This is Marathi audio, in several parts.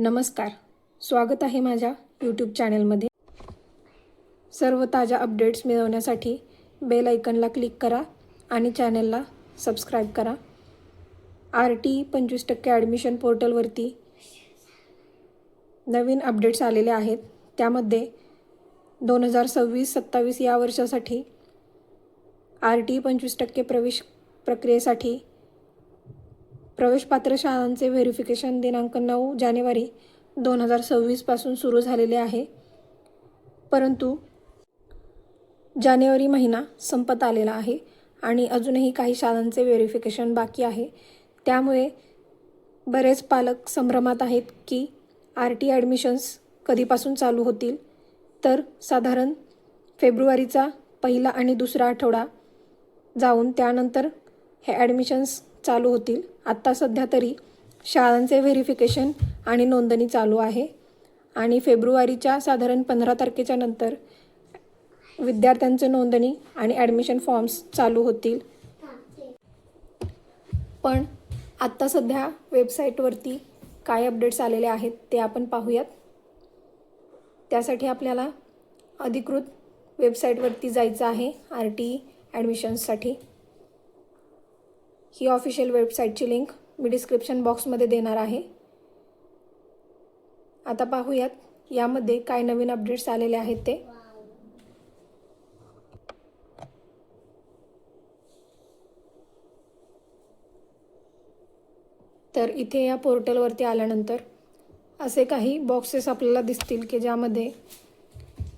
नमस्कार. स्वागत आहे माझ्या यूट्यूब चॅनलमध्ये सर्व ताज्या अपडेट्स मिळवण्यासाठी बेल आयकनला क्लिक करा आणि चॅनलला सबस्क्राईब करा. आर टी पंचवीस टक्के ॲडमिशन पोर्टलवरती नवीन अपडेट्स आलेले आहेत. त्यामध्ये दोन हजार सव्वीस सत्तावीस या वर्षासाठी आर टी पंचवीस टक्के प्रवेश प्रक्रियेसाठी प्रवेशपात्र शाळांचे व्हेरिफिकेशन दिनांक नऊ जानेवारी दोन हजार सव्वीसपासून सुरू झालेले आहे. परंतु जानेवारी महिना संपत आलेला आहे आणि अजूनही काही शाळांचे व्हेरिफिकेशन बाकी आहे. त्यामुळे बरेच पालक संभ्रमात आहेत की आर टी ॲडमिशन्स कधीपासून चालू होतील? तर साधारण फेब्रुवारीचा पहिला आणि दुसरा आठवडा जाऊन त्यानंतर हे ॲडमिशन्स चालू होतील. आत्ता सध्या तरी शाळांचे व्हेरिफिकेशन आणि नोंदणी चालू आहे आणि फेब्रुवारीच्या साधारण पंधरा तारखेच्या नंतर विद्यार्थ्यांचे नोंदणी आणि ॲडमिशन फॉर्म्स चालू होतील. पण आत्ता सध्या वेबसाईटवरती काय अपडेट्स आलेले आहेत ते आपण पाहूयात. त्यासाठी आपल्याला अधिकृत वेबसाईटवरती जायचं आहे आर टी ॲडमिशन्ससाठी. ही ऑफिशियल वेबसाईटची लिंक मी डिस्क्रिप्शन बॉक्समध्ये देणार आहे. आता पाहूयात यामध्ये काय नवीन अपडेट्स आलेले आहेत ते. तर इथे या पोर्टलवरती आल्यानंतर असे काही बॉक्सेस आपल्याला दिसतील की ज्यामध्ये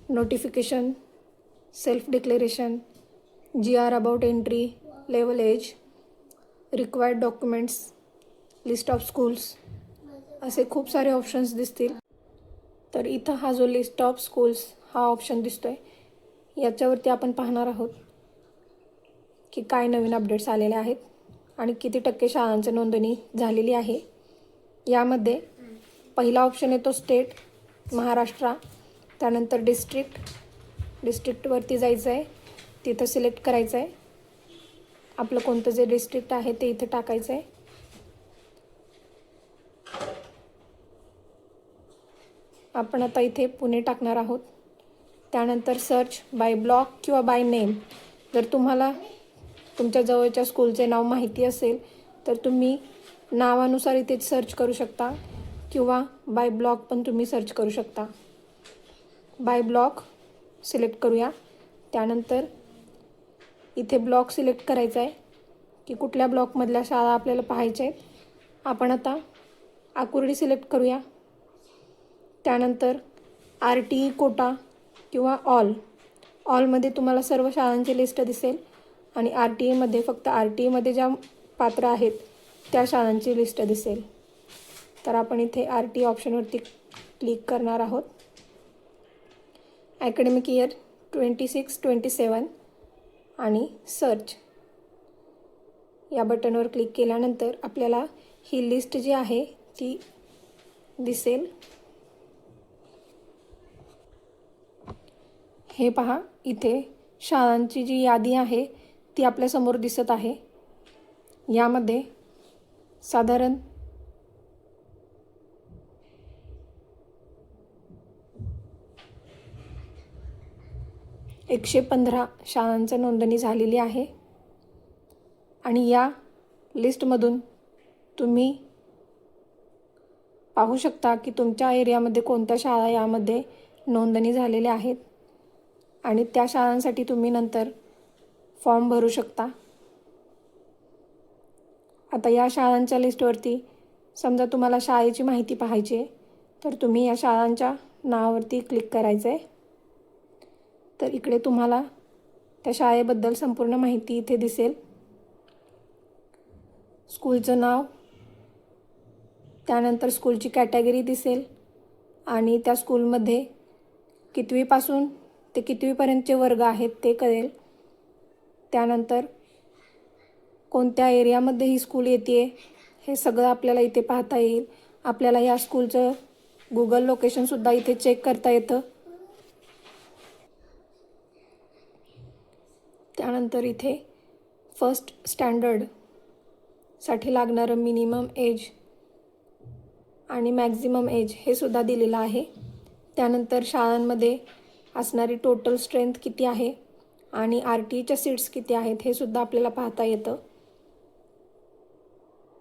notification self declaration G R about entry level age required documents list of schools असे खूप सारे ऑप्शन्स दिसतील. तर इथं हा जो लिस्ट ऑफ स्कूल्स हा ऑप्शन दिसतो आहे याच्यावरती आपण पाहणार आहोत की काय नवीन अपडेट्स आलेले आहेत आणि किती टक्के शाळांची नोंदणी झालेली आहे. यामध्ये पहिला ऑप्शन येतो स्टेट महाराष्ट्र त्यानंतर डिस्ट्रिक्ट डिस्ट्रिक्टवरती जायचं आहे तिथं सिलेक्ट करायचं आहे आपलं कोणतं जे डिस्ट्रिक्ट आहे ते इथे टाकायचं आहे आपण आता इथे पुणे टाकणार आहोत. त्यानंतर सर्च बाय ब्लॉक किंवा बाय नेम जर तुम्हाला तुमच्या जवळच्या स्कूलचे नाव माहिती असेल तर तुम्ही नावानुसार इथे सर्च करू शकता किंवा बाय ब्लॉक पण तुम्ही सर्च करू शकता. बाय ब्लॉक सिलेक्ट करूया. त्यानंतर इथे ब्लॉक सिलेक्ट करायचा आहे की कुठल्या ब्लॉकमधल्या शाळा आपल्याला पाहायच्या आहेत. आपण आता आकुर्डी सिलेक्ट करूया. त्यानंतर आर टी ई कोटा किंवा ऑल. ऑलमध्ये तुम्हाला सर्व शाळांची लिस्ट दिसेल आणि आर टी ईमध्ये फक्त आर टी ईमध्ये ज्या पात्र आहेत त्या शाळांची लिस्ट दिसेल. तर आपण इथे आर टी ऑप्शनवरती क्लिक करणार आहोत. Academic year twenty six twenty seven आणि सर्च या बटनवर क्लिक केल्यानंतर आपल्याला ही लिस्ट जी आहे ती दिसेल. हे पहा इथे शाळांची जी यादी आहे ती आपल्यासमोर दिसत आहे. यामध्ये साधारण एकशे पंधरा शाळांचं नोंदणी झालेली आहे. आणि या लिस्टमधून तुम्ही पाहू शकता की तुमच्या एरियामध्ये कोणत्या शाळा यामध्ये नोंदणी झालेल्या आहेत. आणि त्या शाळांसाठी तुम्ही नंतर फॉर्म भरू शकता. आता या शाळांच्या लिस्टवरती समजा तुम्हाला शाळेची माहिती पाहायची आहे तर तुम्ही या शाळांच्या नावावरती क्लिक करायचं आहे तर इकडे तुम्हाला त्या शाळेबद्दल संपूर्ण माहिती इथे दिसेल. स्कूलचं नाव त्यानंतर स्कूलची कॅटेगरी दिसेल आणि त्या स्कूलमध्ये कितवीपासून ते कितवीपर्यंतचे वर्ग आहेत ते कळेल. त्यानंतर कोणत्या एरियामध्ये ही स्कूल येते हे सगळं आपल्याला इथे पाहता येईल. आपल्याला या स्कूलचं गुगल लोकेशनसुद्धा इथे चेक करता येतं. त्यानंतर इथे फर्स्ट स्टँडर्डसाठी लागणारं मिनिमम एज आणि मॅक्झिमम एज हे सुद्धा दिलेलं आहे. त्यानंतर शाळांमध्ये असणारी टोटल स्ट्रेंथ किती आहे आणि आर टीच्या सीट्स किती आहेत हे सुद्धा आपल्याला पाहता येतं.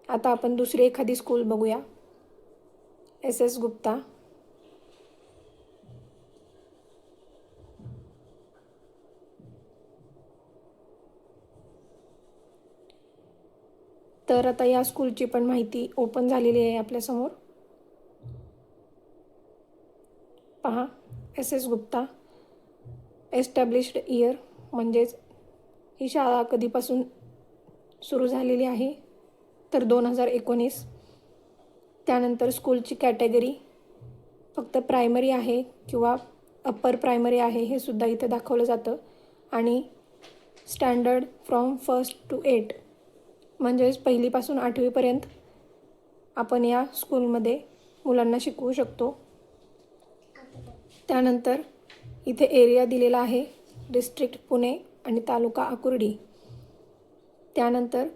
आता आपण दुसरी एखादी स्कूल बघूया. S S Gupta. तर आता या स्कूलची पण माहिती ओपन झालेली आहे आपल्यासमोर. पहा S S Gupta established year म्हणजेच ही शाळा कधीपासून सुरू झालेली आहे? तर दोन हजार एकोणीस. त्यानंतर स्कूलची कॅटेगरी फक्त प्रायमरी आहे किंवा अप्पर प्रायमरी आहे हे सुद्धा इथे दाखवलं जातं. आणि standard from first to eight म्हणजेच पहिलीपासून आठवीपर्यंत आपण या स्कूलमध्ये मुलांना शिकवू शकतो. त्यानंतर इथे एरिया दिलेला आहे डिस्ट्रिक्ट पुणे आणि तालुका आकुर्डी. त्यानंतर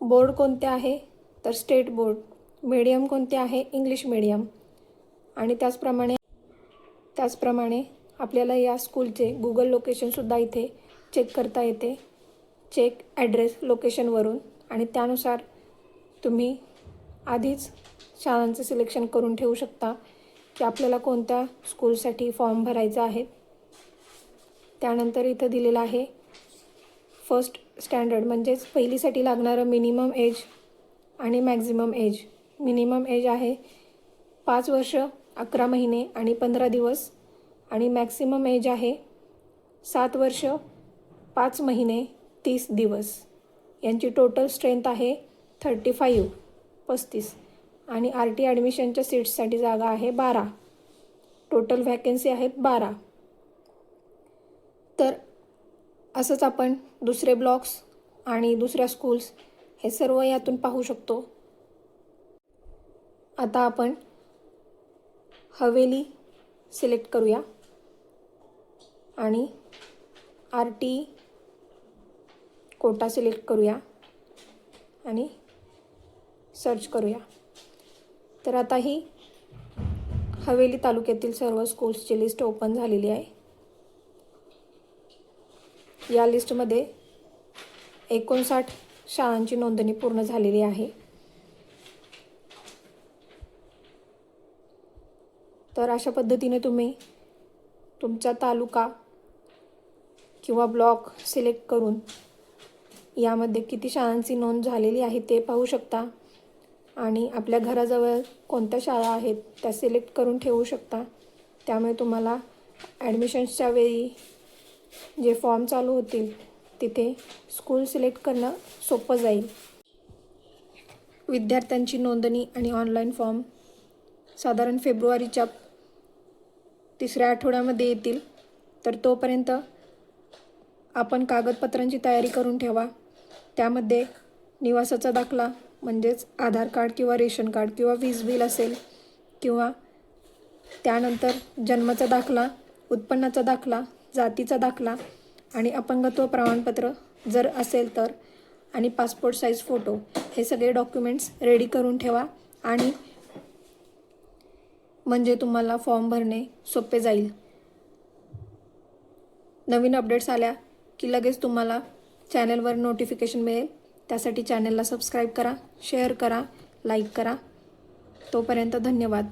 बोर्ड कोणते आहे? तर स्टेट बोर्ड. मीडियम कोणते आहे? English medium. आणि त्याचप्रमाणे त्याचप्रमाणे आपल्याला या स्कूलचे गुगल लोकेशनसुद्धा इथे चेक करता येते. चेक ॲड्रेस लोकेशनवरून आणि त्यानुसार तुम्ही आधीच शाळांचं सिलेक्शन करून ठेवू शकता की आपल्याला कोणत्या स्कूलसाठी फॉर्म भरायचा आहे. त्यानंतर इथं दिलेलं आहे फर्स्ट स्टँडर्ड म्हणजेच पहिलीसाठी लागणारं मिनिमम एज आणि मॅक्झिमम एज मिनिमम एज आहे पाच वर्ष अकरा महिने आणि पंधरा दिवस आणि मॅक्सिमम एज आहे सात वर्ष पाच महिने तीस दिवस. यांची टोटल स्ट्रेंथ आहे थर्टी फाईव्ह पस्तीस. आणि आर टी ॲडमिशनच्या सीट्ससाठी जागा आहे बारा. टोटल व्हॅकन्सी आहेत बारा. तर असंच आपण दुसरे ब्लॉक्स आणि दुसऱ्या स्कूल्स हे सर्व यातून पाहू शकतो. आता आपण हवेली सिलेक्ट करूया. आणि आर टी कोटा सिलेक्ट करूया आणि सर्च करूया. तर आता ही हवेली तालुक्यातील सर्व स्कूल्सची लिस्ट ओपन झालेली आहे. या लिस्टमध्ये एकोणसाठ शाळांची नोंदणी पूर्ण झालेली आहे. तर अशा पद्धतीने तुम्ही तुमचा तालुका किंवा ब्लॉक सिलेक्ट करून यामध्ये किती शाळांची नोंद झालेली आहे ते पाहू शकता. आणि आपल्या घराजवळ कोणत्या शाळा आहेत त्या सिलेक्ट करून ठेवू शकता. त्यामुळे तुम्हाला ॲडमिशन्सच्या वेळी जे फॉर्म चालू होतील तिथे स्कूल सिलेक्ट करणं सोपं जाईल. विद्यार्थ्यांची नोंदणी आणि ऑनलाईन फॉर्म साधारण फेब्रुवारीच्या तिसऱ्या आठवड्यामध्ये येतील. तर तोपर्यंत आपण कागदपत्रांची तयारी करून ठेवा. त्यामध्ये निवासाचा दाखला म्हणजेच आधार कार्ड किंवा रेशन कार्ड किंवा वीज बिल असेल किंवा त्यानंतर जन्माचा दाखला उत्पन्नाचा दाखला जातीचा दाखला आणि अपंगत्व प्रमाणपत्र जर असेल तर आणि पासपोर्ट साईज फोटो हे सगळे डॉक्युमेंट्स रेडी करून ठेवा आणि म्हणजे तुम्हाला फॉर्म भरणे सोपे जाईल. नवीन अपडेट्स आल्या की लगेच तुम्हाला चॅनलवर नोटिफिकेशन मिळेल. त्यासाठी चॅनलला सबस्क्राईब करा शेअर करा लाईक करा. तोपर्यंत धन्यवाद.